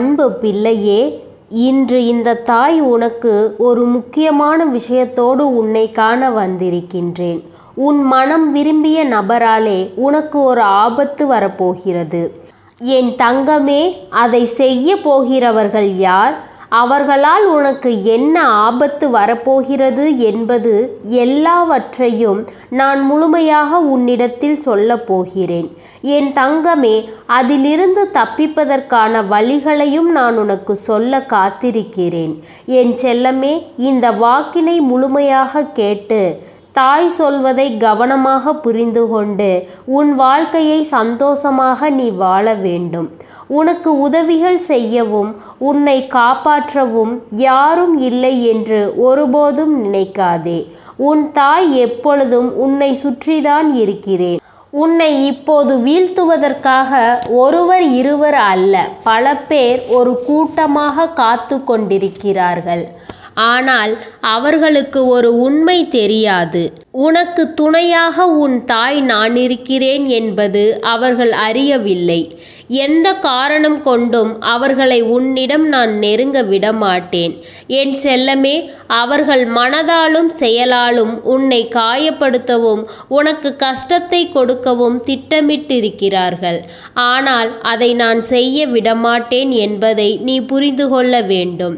அன்பு பிள்ளையே இன்று இந்த தாய் உனக்கு ஒரு முக்கியமான விஷயத்தோடு உன்னை காண வந்திருக்கின்றேன். உன் மனம் விரும்பிய நபராலே உனக்கு ஒரு ஆபத்து வரப்போகிறது. என் தங்கமே அதை செய்ய போகிறவர்கள் யார்? அவர்களால் உனக்கு என்ன ஆபத்து வரப்போகிறது என்பது எல்லாவற்றையும் நான் முழுமையாக உன்னிடத்தில் சொல்லப் போகிறேன். என் தங்கமே அதிலிருந்து தப்பிப்பதற்கான வழிகளையும் நான் உனக்கு சொல்ல காத்திருக்கிறேன். என் செல்லமே இந்த வாக்கினை முழுமையாக கேட்டு தாய் சொல்வதை கவனமாக புரிந்து கொண்டு உன் வாழ்க்கையை சந்தோஷமாக நீ வாழ வேண்டும். உனக்கு உதவிகள் செய்யவும் உன்னை காப்பாற்றவும் யாரும் இல்லை என்று ஒருபோதும் நினைக்காதே. உன் தாய் எப்பொழுதும் உன்னை சுற்றிதான் இருக்கிறேன். உன்னை இப்போது வீழ்த்துவதற்காக ஒருவர் இருவர் அல்ல பல பேர் ஒரு கூட்டமாக காத்து கொண்டிருக்கிறார்கள். ஆனால் அவர்களுக்கு ஒரு உண்மை தெரியாது. உனக்கு துணையாக உன் தாய் நான் இருக்கிறேன் என்பது அவர்கள் அறியவில்லை. எந்த காரணம் கொண்டும் அவர்களை உன்னிடம் நான் நெருங்க விடமாட்டேன். என் செல்லமே அவர்கள் மனதாலும் செயலாலும் உன்னை காயப்படுத்தவும் உனக்கு கஷ்டத்தை கொடுக்கவும் திட்டமிட்டிருக்கிறார்கள். ஆனால் அதை நான் செய்ய விடமாட்டேன் என்பதை நீ புரிந்து கொள்ள வேண்டும்.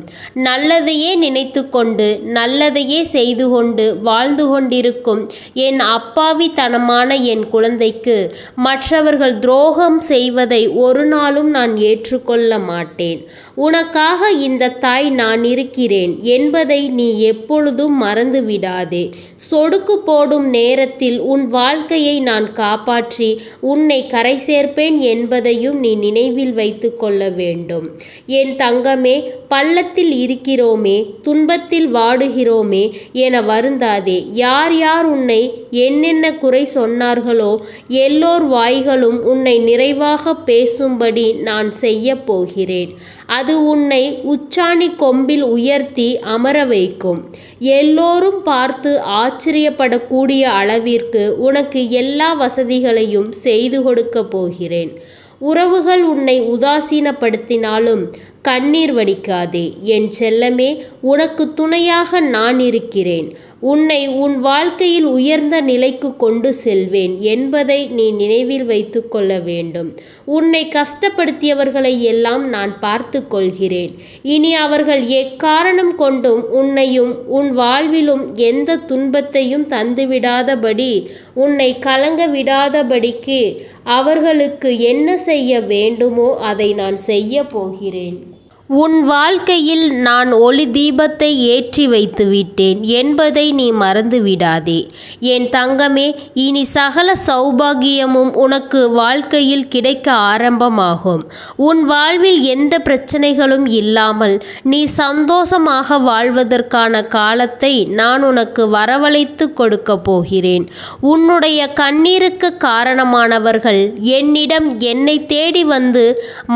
நல்லதையே நினைத்து கொண்டு நல்லதையே செய்து கொண்டு வாழ்ந்து கொண்டிருக்கும் என் அப்பாவித்தனமான என் குழந்தைக்கு மற்றவர்கள் துரோகம் செய்வதை ஒரு நாளும் நான் ஏற்றுக்கொள்ள மாட்டேன். உனக்காக இந்த தாய் நான் இருக்கிறேன் என்பதை நீ எப்பொழுதும் மறந்து விடாதே சொடுக்கு போடும் நேரத்தில் உன் வாழ்க்கையை நான் காப்பாற்றி உன்னை கரை சேர்ப்பேன் என்பதையும் நீ நினைவில் வைத்து கொள்ள வேண்டும். என் தங்கமே பள்ளத்தில் இருக்கிறோமே துன்பத்தில் வாடுகிறோமே என வருந்தாதே. யார் யார் உன்னை என்னென்ன குறை சொன்னார்களோ எல்லோர் வாய்களும் உன்னை நிறைவாக பேசும்படி நான் செய்ய போகிறேன். அது உன்னை உச்சாணி கொம்பில் உயர்த்தி அமர வைக்கும். எல்லோரும் பார்த்து ஆச்சரியப்படக்கூடிய அளவிற்கு உனக்கு எல்லா வசதிகளையும் செய்து கொடுக்க போகிறேன். உறவுகள் உன்னை உதாசீனப்படுத்தினாலும் கண்ணீர் வடிக்காதே என் செல்லமே உனக்கு துணையாக நான் இருக்கிறேன் உன்னை உன் வாழ்க்கையில் உயர்ந்த நிலைக்கு கொண்டு செல்வேன் என்பதை நீ நினைவில் வைத்து கொள்ள வேண்டும். உன்னை கஷ்டப்படுத்தியவர்களை எல்லாம் நான் பார்த்து கொள்கிறேன். இனி அவர்கள் எக்காரணம் கொண்டும் உன்னையும் உன் வாழ்விலும் எந்த துன்பத்தையும் தந்துவிடாதபடி உன்னை கலங்க விடாதபடிக்கு அவர்களுக்கு என்ன செய்ய வேண்டுமோ அதை நான் செய்ய போகிறேன். உன் வாழ்க்கையில் நான் ஒளி தீபத்தை ஏற்றி வைத்து விட்டேன். என்பதை நீ மறந்து விடாதே. என் தங்கமே இனி சகல சௌபாகியமும் உனக்கு வாழ்க்கையில் கிடைக்க ஆரம்பமாகும். உன் வாழ்வில் எந்த பிரச்சனைகளும் இல்லாமல் நீ சந்தோஷமாக வாழ்வதற்கான காலத்தை நான் உனக்கு வரவழைத்து கொடுக்க போகிறேன். உன்னுடைய கண்ணீருக்கு காரணமானவர்கள் என்னிடம் என்னை தேடி வந்து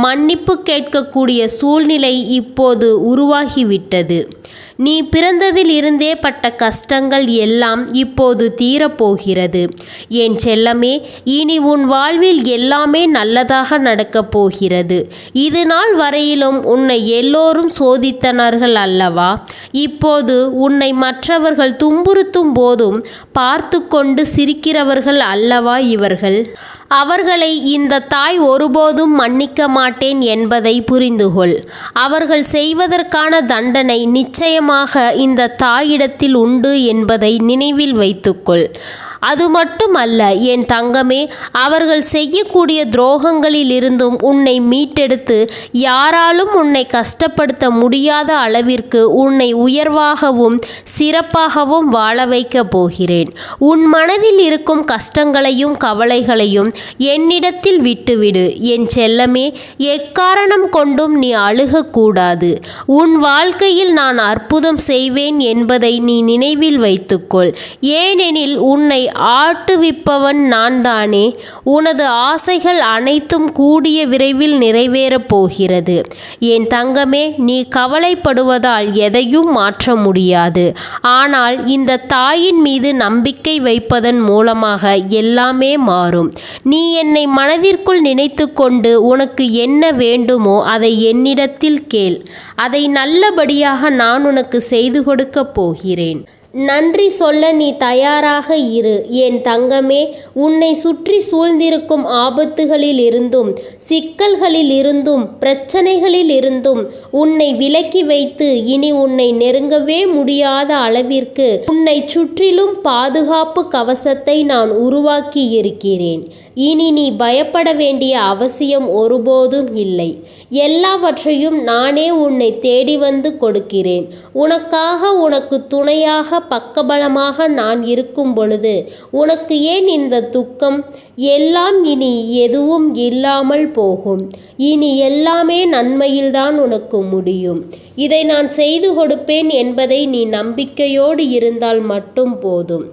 மன்னிப்பு கேட்கக்கூடிய சூழ்நிலை இப்போது உருவாகிவிட்டது. நீ பிறந்ததில் இருந்தே பட்ட கஷ்டங்கள் எல்லாம் இப்போது தீரப்போகிறது. என் செல்லமே இனி உன் வாழ்வில் எல்லாமே நல்லதாக நடக்கப் போகிறது. இது நாள் வரையிலும் உன்னை எல்லோரும் சோதித்தனர்கள் அல்லவா? இப்போது உன்னை மற்றவர்கள் துன்புறுத்தும் போதும் பார்த்து கொண்டு சிரிக்கிறவர்கள் அல்லவா இவர்கள்? அவர்களை இந்த தாய் ஒருபோதும் மன்னிக்க மாட்டேன் என்பதை புரிந்துகொள். அவர்கள் செய்வதற்கான தண்டனை நிச்சயமாக இந்த தாயிடத்தில் உண்டு என்பதை நினைவில் வைத்துக்கொள். அது மட்டுமல்ல என் தங்கமே அவர்கள் செய்யக்கூடிய துரோகங்களில் இருந்தும் உன்னை மீட்டெடுத்து யாராலும் உன்னை கஷ்டப்படுத்த முடியாத அளவிற்கு உன்னை உயர்வாகவும் சிறப்பாகவும் வாழ வைக்கப் போகிறேன். உன் மனதில் இருக்கும் கஷ்டங்களையும் கவலைகளையும் என்னிடத்தில் விட்டுவிடு. என் செல்லமே எக்காரணம் கொண்டும் நீ அழுகக்கூடாது. உன் வாழ்க்கையில் நான் அற்புதம் செய்வேன் என்பதை நீ நினைவில் வைத்துக்கொள். ஏனெனில் உன்னை ஆட்டுவிப்பவன் நான் தானே உனது ஆசைகள் அனைத்தும் கூடிய விரைவில் நிறைவேறப் போகிறது. என் தங்கமே நீ கவலைப்படுவதால் எதையும் மாற்ற முடியாது. ஆனால் இந்த தாயின் மீது நம்பிக்கை வைப்பதன் மூலமாக எல்லாமே மாறும். நீ என்னை மனதிற்குள் நினைத்து கொண்டு உனக்கு என்ன வேண்டுமோ அதை என்னிடத்தில் கேள். அதை நல்லபடியாக நான் உனக்கு செய்து கொடுக்கப் போகிறேன். நன்றி சொல்ல நீ தயாராக இரு. என் தங்கமே உன்னை சுற்றி சூழ்ந்திருக்கும் ஆபத்துகளில் இருந்தும் சிக்கல்களில் இருந்தும் பிரச்சனைகளில் இருந்தும் உன்னை விலக்கி வைத்து இனி உன்னை நெருங்கவே முடியாத அளவிற்கு உன்னை சுற்றிலும் பாதுகாப்பு கவசத்தை நான் உருவாக்கி இருக்கிறேன் இனி நீ பயப்பட வேண்டிய அவசியம் ஒருபோதும் இல்லை. எல்லாவற்றையும் நானே உன்னை தேடி வந்து கொடுக்கிறேன். உனக்காக உனக்கு துணையாக பக்கபலமாக நான் இருக்கும் பொழுது உனக்கு ஏன் இந்த துக்கம்? எல்லாம் இனி எதுவும் இல்லாமல் போகும். இனி எல்லாமே நன்மையில்தான் உனக்கு முடியும். இதை நான் செய்து கொடுப்பேன் என்பதை நீ நம்பிக்கையோடு இருந்தால் மட்டும் போதும்.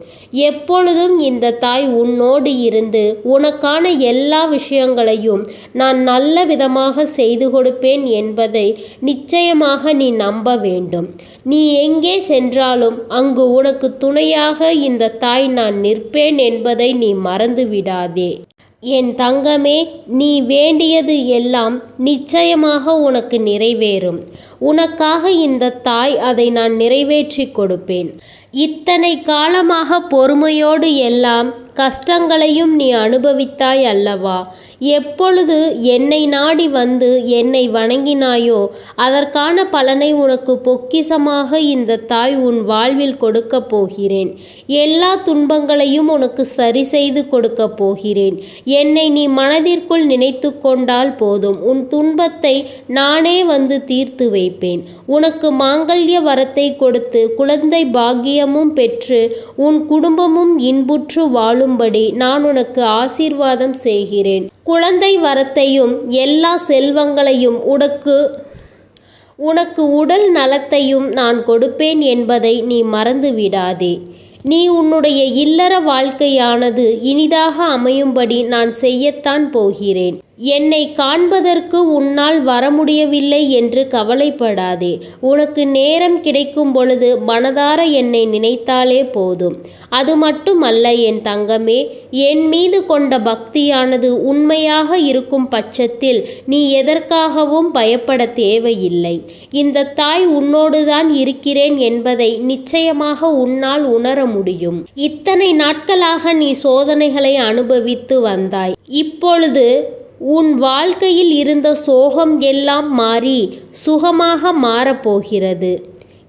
எப்பொழுதும் இந்த தாய் உன்னோடு இருந்து உனக்கான எல்லா விஷயங்களையும் நான் நல்ல விதமாக செய்து கொடுப்பேன் என்பதை நிச்சயமாக நீ நம்ப வேண்டும். நீ எங்கே சென்றாலும் அங்கு உனக்கு துணையாக இந்த தாய் நான் நிற்பேன் என்பதை நீ மறந்து விடாதே என் தங்கமே நீ வேண்டியது எல்லாம் நிச்சயமாக உனக்கு நிறைவேறும். உனக்காக இந்த தாய் அதை நான் நிறைவேற்றி கொடுப்பேன். இத்தனை காலமாக பொறுமையோடு எல்லாம் கஷ்டங்களையும் நீ அனுபவித்தாய் அல்லவா? எப்பொழுது என்னை நாடி வந்து என்னை வணங்கினாயோ அதற்கான பலனை உனக்கு பொக்கிசமாக இந்த தாய் உன் வாழ்வில் கொடுக்கப் போகிறேன். எல்லா துன்பங்களையும் உனக்கு சரி செய்து கொடுக்கப் போகிறேன். என்னை நீ மனதிற்குள் நினைத்து கொண்டால் போதும். உன் துன்பத்தை நானே வந்து தீர்த்து வைப்பேன். உனக்கு மாங்கல்ய வரத்தை கொடுத்து குழந்தை பாக்கியமும் பெற்று உன் குடும்பமும் இன்புற்று வாழும்படி நான் உனக்கு ஆசீர்வாதம் செய்கிறேன். குழந்தை வரத்தையும் எல்லா செல்வங்களையும் உனக்கு உனக்கு உடல் நலத்தையும் நான் கொடுப்பேன் என்பதை நீ மறந்து விடாதே நீ உன்னுடைய இல்லற வாழ்க்கையானது இனிதாக அமையும்படி நான் செய்யத்தான் போகிறேன். என்னை காண்பதற்கு உன்னால் வர முடியவில்லை என்று கவலைப்படாதே. உனக்கு நேரம் கிடைக்கும் பொழுது மனதார என்னை நினைத்தாலே போதும். அது மட்டுமல்ல என் தங்கமே என் மீது கொண்ட பக்தியானது உண்மையாக இருக்கும் பட்சத்தில் நீ எதற்காகவும் பயப்பட தேவையில்லை. இந்த தாய் உன்னோடுதான் இருக்கிறேன் என்பதை நிச்சயமாக உன்னால் உணர முடியும். இத்தனை நாட்களாக நீ சோதனைகளை அனுபவித்து வந்தாய். இப்பொழுது உன் வாழ்க்கையில் இருந்த சோகம் எல்லாம் மாறி சுகமாக மாறப்போகிறது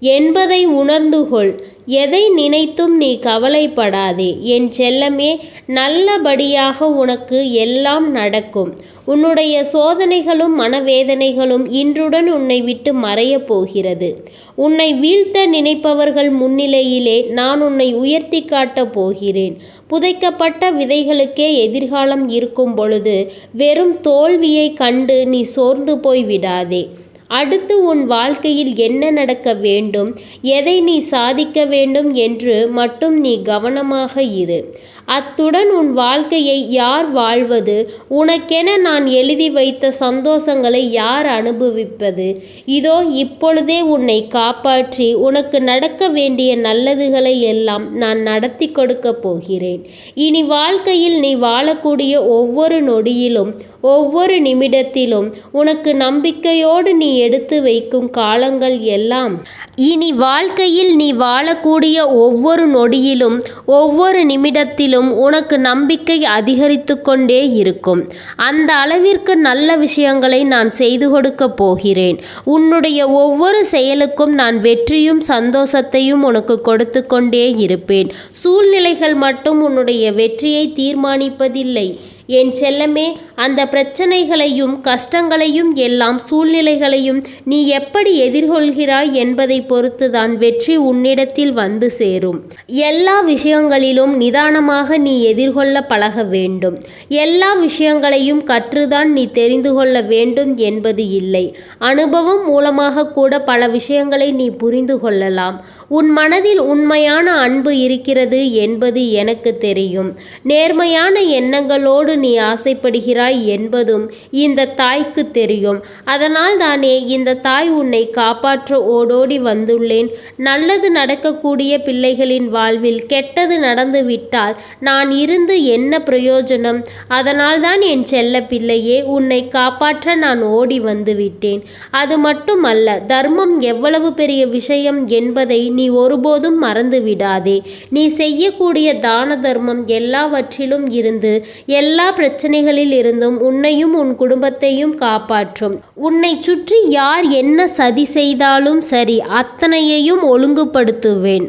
என்பதை உணர்ந்து கொள். எதை நினைத்தும் நீ கவலைப்படாதே. என் செல்லமே நல்லபடியாக உனக்கு எல்லாம் நடக்கும். உன்னுடைய சோதனைகளும் மனவேதனைகளும் இன்றுடன் உன்னை விட்டு மறையப் போகிறது. உன்னை வீழ்த்த நினைப்பவர்கள் முன்னிலையிலே நான் உன்னை உயர்த்தி காட்டப் போகிறேன். புதைக்கப்பட்ட விதைகளுக்கே எதிர்காலம் இருக்கும் பொழுது வெறும் தோல்வியை கண்டு நீ சோர்ந்து போய் விடாதே. அடுத்து உன் வாழ்க்கையில் என்ன நடக்க வேண்டும் எதை நீ சாதிக்க வேண்டும் என்று மட்டும் நீ கவனமாக இரு. அத்துடன் உன் வாழ்க்கையை யார் வாழ்வது? உனக்கென நான் எழுதி வைத்த சந்தோஷங்களை யார் அனுபவிப்பது? இதோ இப்பொழுதே உன்னை காப்பாற்றி உனக்கு நடக்க வேண்டிய நல்லதுகளை எல்லாம் நான் நடத்தி கொடுக்க போகிறேன். இனி வாழ்க்கையில் நீ வாழக்கூடிய ஒவ்வொரு நொடியிலும் ஒவ்வொரு நிமிடத்திலும் உனக்கு நம்பிக்கையோடு நீ எடுத்து வைக்கும் காலங்கள் எல்லாம். இனி வாழ்க்கையில் நீ வாழக்கூடிய ஒவ்வொரு நொடியிலும் ஒவ்வொரு நிமிடத்திலும் உனக்கு நம்பிக்கை அதிகரித்து கொண்டே இருக்கும். அந்த அளவிற்கு நல்ல விஷயங்களை நான் செய்து கொடுக்க போகிறேன். உன்னுடைய ஒவ்வொரு செயலுக்கும் நான் வெற்றியும் சந்தோஷத்தையும் உனக்கு கொடுத்து கொண்டே இருப்பேன். சூழ்நிலைகள் மட்டும் உன்னுடைய வெற்றியை தீர்மானிப்பதில்லை. என் செல்லமே அந்த பிரச்சனைகளையும் கஷ்டங்களையும் எல்லாம் சூழ்நிலைகளையும் நீ எப்படி எதிர்கொள்கிறாய் என்பதை பொறுத்துதான் வெற்றி உன்னிடத்தில் வந்து சேரும். எல்லா விஷயங்களிலும் நிதானமாக நீ எதிர்கொள்ள பழக வேண்டும். எல்லா விஷயங்களையும் கற்றுதான் நீ தெரிந்து கொள்ள வேண்டும் என்பது இல்லை. அனுபவம் மூலமாக கூட பல விஷயங்களை நீ புரிந்து கொள்ளலாம். உன் மனதில் உண்மையான அன்பு இருக்கிறது என்பது எனக்கு தெரியும். நேர்மையான எண்ணங்களோடு நீ ஆசைப்படுகிறாய் என்பதும் இந்த தாய்க்கு தெரியும். அதனால் தானே இந்த தாய் உன்னை காப்பாற்ற ஓடோடி வந்துள்ளேன். நல்லது நடக்கக்கூடிய பிள்ளைகளின் வாழ்வில் கெட்டது நடந்து விட்டால் நான் இருந்து என்ன பிரயோஜனம்? அதனால்தான் என் செல்ல பிள்ளையே உன்னை காப்பாற்ற நான் ஓடி வந்து விட்டேன் அது மட்டுமல்ல தர்மம் எவ்வளவு பெரிய விஷயம் என்பதை நீ ஒருபோதும் மறந்து விடாதே நீ செய்யக்கூடிய தான தர்மம் எல்லாவற்றிலும் இருந்து எல்லா பிரச்சனைகளில் இருந்தும் உன்னையும் உன் குடும்பத்தையும் காப்பாற்றும். உன்னை சுற்றி யார் என்ன சதி செய்தாலும் சரி அத்தனையையும் ஒழுங்குபடுத்துவேன்.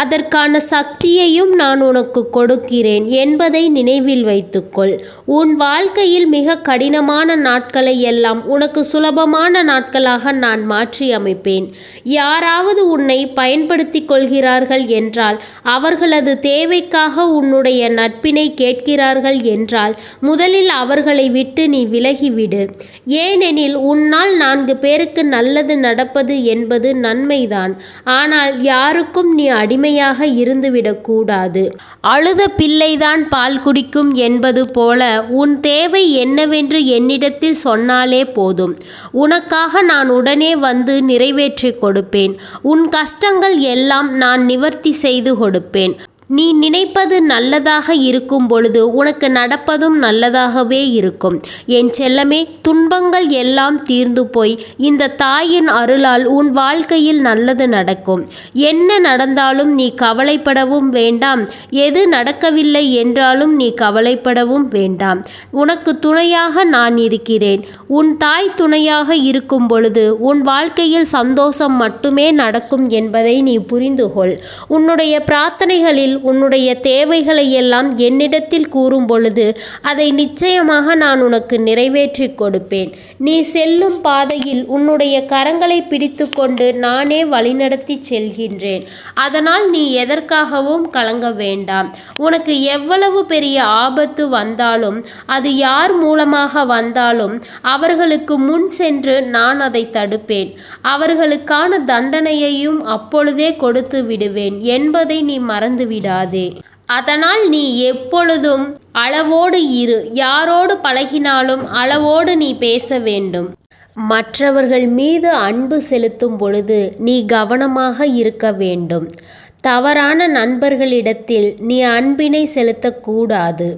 அதற்கான சக்தியையும் நான் உனக்கு கொடுக்கிறேன் என்பதை நினைவில் வைத்துக்கொள். உன் வாழ்க்கையில் மிக கடினமான நாட்களை எல்லாம் உனக்கு சுலபமான நாட்களாக நான் மாற்றி அமைப்பேன். யாராவது உன்னை பயன்படுத்திக் கொள்கிறார்கள் என்றால் அவர்களது தேவைக்காக உன்னுடைய நட்பினை கேட்கிறார்கள் என்றால் முதலில் அவர்களை விட்டு நீ விலகிவிடு. ஏனெனில் உன்னால் நான்கு பேருக்கு நல்லது நடப்பது என்பது நன்மைதான். ஆனால் யாருக்கும் நீ அடிமை அடிமையாக இருந்துவிடக்கூடாது. அழுத பிள்ளைதான் பால் குடிக்கும் என்பது போல உன் தேவை என்னவென்று என்னிடத்தில் சொன்னாலே போதும். உனக்காக நான் உடனே வந்து நிறைவேற்றி கொடுப்பேன். உன் கஷ்டங்கள் எல்லாம் நான் நிவர்த்தி செய்து கொடுப்பேன். நீ நினைப்பது நல்லதாக இருக்கும் பொழுது உனக்கு நடப்பதும் நல்லதாகவே இருக்கும். என் செல்லமே துன்பங்கள் எல்லாம் தீர்ந்து போய் இந்த தாயின் அருளால் உன் வாழ்க்கையில் நல்லது நடக்கும். என்ன நடந்தாலும் நீ கவலைப்படவும் வேண்டாம். எது நடக்கவில்லை என்றாலும் நீ கவலைப்படவும் வேண்டாம். உனக்கு துணையாக நான் இருக்கிறேன். உன் தாய் துணையாக இருக்கும் பொழுது உன் வாழ்க்கையில் சந்தோஷம் மட்டுமே நடக்கும் என்பதை நீ புரிந்து கொள் உன்னுடைய பிரார்த்தனைகளில் உன்னுடைய தேவைகளை எல்லாம் என்னிடத்தில் கூறும் பொழுது அதை நிச்சயமாக நான் உனக்கு நிறைவேற்றி கொடுப்பேன். நீ செல்லும் பாதையில் உன்னுடைய கரங்களை பிடித்துக்கொண்டு நானே வழிநடத்தி செல்கின்றேன். அதனால் நீ எதற்காகவும் கலங்க வேண்டாம். உனக்கு எவ்வளவு பெரிய ஆபத்து வந்தாலும் அது யார் மூலமாக வந்தாலும் அவர்களுக்கு முன் சென்று நான் அதை தடுப்பேன். அவர்களுக்கான தண்டனையையும் அப்பொழுதே கொடுத்து விடுவேன் என்பதை நீ மறந்துவிடாதே. அதனால் நீ எப்பொழுதும் அளவோடு இரு. யாரோடு பழகினாலும் அளவோடு நீ பேச வேண்டும். மற்றவர்கள் மீது அன்பு செலுத்தும் பொழுது நீ கவனமாக இருக்க வேண்டும். தவறான நண்பர்களிடத்தில் நீ அன்பினை செலுத்தக்கூடாது.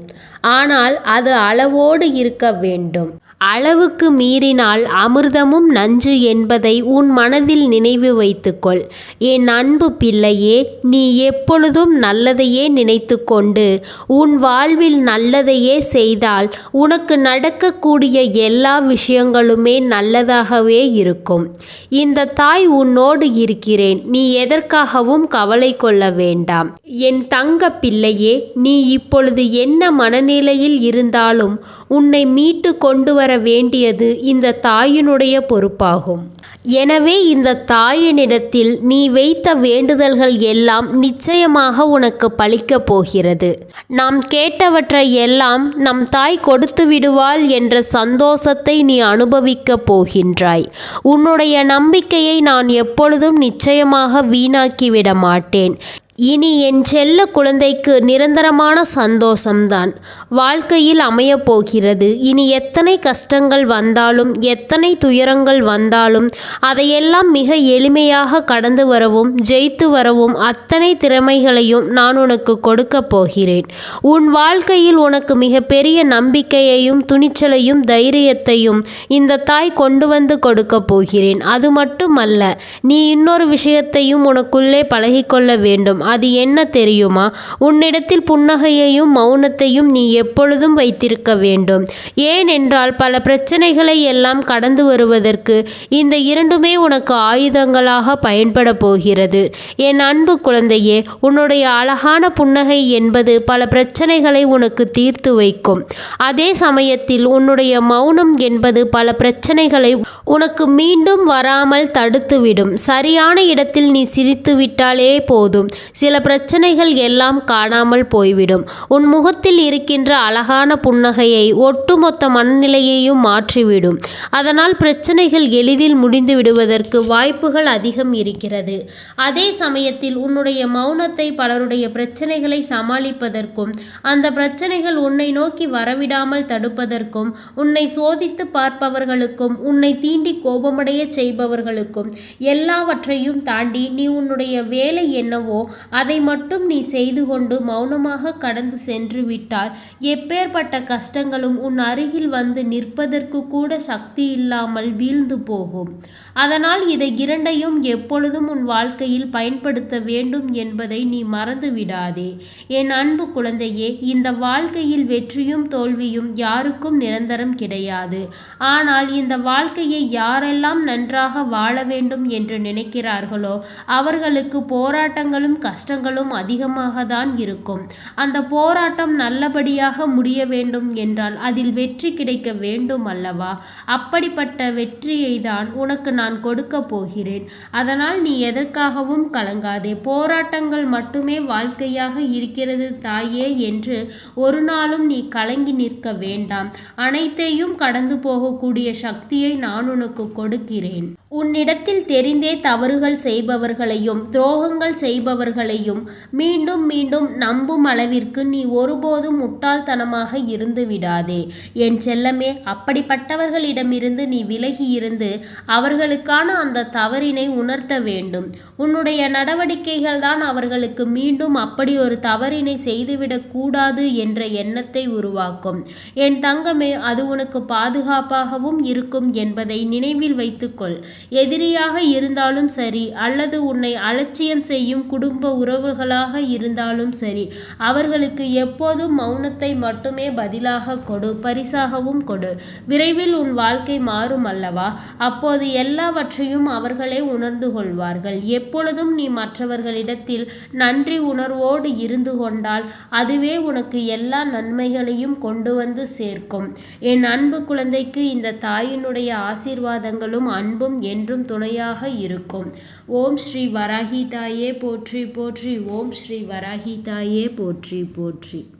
ஆனால் அது அளவோடு இருக்க வேண்டும். அளவுக்கு மீறினால் அமிர்தமும் நஞ்சு என்பதை உன் மனதில் நினைவு வைத்துக்கொள். என் அன்பு பிள்ளையே நீ எப்பொழுதும் நல்லதையே நினைத்து கொண்டு உன் வாழ்வில் நல்லதையே செய்தால் உனக்கு நடக்கக்கூடிய எல்லா விஷயங்களுமே நல்லதாகவே இருக்கும். இந்த தாய் உன்னோடு இருக்கிறேன் நீ எதற்காகவும் கவலை கொள்ள வேண்டாம். என் தங்க பிள்ளையே நீ இப்பொழுது என்ன மனநிலையில் இருந்தாலும் உன்னை மீட்டு கொண்டு வர வேண்டியது இந்த தாயினுடைய பொறுப்பாகும். எனவே இந்த தாயினிடத்தில் நீ வைத்த வேண்டுதல்கள் எல்லாம் நிச்சயமாக உனக்கு பலிக்கப் போகிறது. நாம் கேட்டவற்றை எல்லாம் நம் தாய் கொடுத்து விடுவாள் என்ற சந்தோஷத்தை நீ அனுபவிக்கப் போகின்றாய். உன்னுடைய நம்பிக்கையை நான் எப்பொழுதும் நிச்சயமாக வீணாக்கிவிட மாட்டேன் இனி என் செல்ல குழந்தைக்கு நிரந்தரமான சந்தோஷம்தான். வாழ்க்கையில் அமையப் போகிறது இனி எத்தனை கஷ்டங்கள் வந்தாலும் எத்தனை துயரங்கள் வந்தாலும் அதையெல்லாம் மிக எளிமையாக கடந்து வரவும் ஜெயித்து வரவும் அத்தனை திறமைகளையும் நான் உனக்கு கொடுக்கப் போகிறேன். உன் வாழ்க்கையில் உனக்கு மிகப்பெரிய நம்பிக்கையையும் துணிச்சலையும் தைரியத்தையும் இந்த தாய் கொண்டு வந்து கொடுக்கப் போகிறேன். அது மட்டுமல்ல நீ இன்னொரு விஷயத்தையும் உனக்குள்ளே பழகிக்கொள்ள வேண்டும். அது என்ன தெரியுமா? உன்னிடத்தில் புன்னகையையும் மௌனத்தையும் நீ எப்பொழுதும் வைத்திருக்க வேண்டும். ஏனென்றால் பல பிரச்சனைகளை எல்லாம் கடந்து வருவதற்கு இந்த இரண்டுமே உனக்கு ஆயுதங்களாக பயன்பட போகிறது. என் அன்பு குழந்தையே உன்னுடைய அழகான புன்னகை என்பது பல பிரச்சனைகளை உனக்கு தீர்த்து வைக்கும். அதே சமயத்தில் உன்னுடைய மௌனம் என்பது பல பிரச்சனைகளை உனக்கு மீண்டும் வராமல் தடுத்துவிடும். சரியான இடத்தில் நீ சிரித்து விட்டாலே போதும். சில பிரச்சனைகள் எல்லாம் காணாமல் போய்விடும். உன் முகத்தில் இருக்கின்ற அழகான புன்னகையை ஒட்டுமொத்த மனநிலையையும் மாற்றிவிடும். அதனால் பிரச்சனைகள் எளிதில் முடிந்து விடுவதற்கு வாய்ப்புகள் அதிகம் இருக்கிறது. அதே சமயத்தில் உன்னுடைய மௌனத்தை பலருடைய பிரச்சனைகளை சமாளிப்பதற்கும் அந்த பிரச்சனைகள் உன்னை நோக்கி வரவிடாமல் தடுப்பதற்கும் உன்னை சோதித்து பார்ப்பவர்களுக்கும் உன்னை தீண்டி கோபமடைய செய்பவர்களுக்கும் எல்லாவற்றையும் தாண்டி நீ உன்னுடைய வேலை என்னவோ அதை மட்டும் நீ செய்து கொண்டு மௌனமாக கடந்து சென்று விட்டால் எப்பேற்பட்ட கஷ்டங்களும் உன் அருகில் வந்து நிற்பதற்கு கூட சக்தி இல்லாமல் வீழ்ந்து போகும். அதனால் இதை இரண்டையும் எப்பொழுதும் உன் வாழ்க்கையில் பயன்படுத்த வேண்டும் என்பதை நீ மறந்து விடாதே. என் அன்பு குழந்தையே இந்த வாழ்க்கையில் வெற்றியும் தோல்வியும் யாருக்கும் நிரந்தரம் கிடையாது. ஆனால் இந்த வாழ்க்கையை யாரெல்லாம் நன்றாக வாழ வேண்டும் என்று நினைக்கிறார்களோ அவர்களுக்கு போராட்டங்களும் கஷ்டங்களும் அதிகமாக தான் இருக்கும். அந்த போராட்டம் நல்லபடியாக முடிய வேண்டும் என்றால் அதில் வெற்றி கிடைக்க வேண்டும் அல்லவா? அப்படிப்பட்ட வெற்றியை தான் உனக்கு நான் கொடுக்க போகிறேன். அதனால் நீ எதற்காகவும் கலங்காதே. போராட்டங்கள் மட்டுமே வாழ்க்கையாக இருக்கிறது தாயே என்று ஒரு நாளும் நீ கலங்கி நிற்க வேண்டாம். அனைத்தையும் கடந்து போகக்கூடிய சக்தியை நான் உனக்கு கொடுக்கிறேன். உன்னிடத்தில் தெரிந்தே தவறுகள் செய்பவர்களையும் துரோகங்கள் விஷயங்களையும் மீண்டும் மீண்டும் நம்பும் அளவிற்கு நீ ஒருபோதும் முட்டாள்தனமாக இருந்து விடாதே. என் செல்லமே அப்படிப்பட்டவர்களிடமிருந்து நீ விலகி இருந்து அவர்களுக்கான அந்த தவறினை உணர்த்த வேண்டும். உன்னுடைய நடவடிக்கைகள் தான் அவர்களுக்கு மீண்டும் அப்படி ஒரு தவறினை செய்துவிடக் கூடாது என்ற எண்ணத்தை உருவாக்கும். என் தங்கமே அது உனக்கு பாதுகாப்பாகவும் இருக்கும் என்பதை நினைவில் வைத்துக்கொள். எதிரியாக இருந்தாலும் சரி அல்லது உன்னை அலட்சியம் செய்யும் குடும்ப உறவுகளாக இருந்தாலும் சரி அவர்களுக்கு எப்போதும் மௌனத்தை மட்டுமே பதிலாக கொடு பரிசாகவும் கொடு. விரைவில் உன் வாழ்க்கை மாறும் அல்லவா? அப்போது எல்லாவற்றையும் அவர்களே உணர்ந்து கொள்வார்கள். எப்பொழுதும் நீ மற்றவர்களிடத்தில் நன்றி உணர்வோடு இருந்து கொண்டால் அதுவே உனக்கு எல்லா நன்மைகளையும் கொண்டு வந்து சேர்க்கும். என் அன்பு குழந்தைக்கு இந்த தாயினுடைய ஆசீர்வாதங்களும் அன்பும் என்றும் துணையாக இருக்கும். ஓம் ஸ்ரீ வராகி தாயே போற்றி போற்றி ஓம் ஸ்ரீ வராகிதாயே போற்றி போற்றி.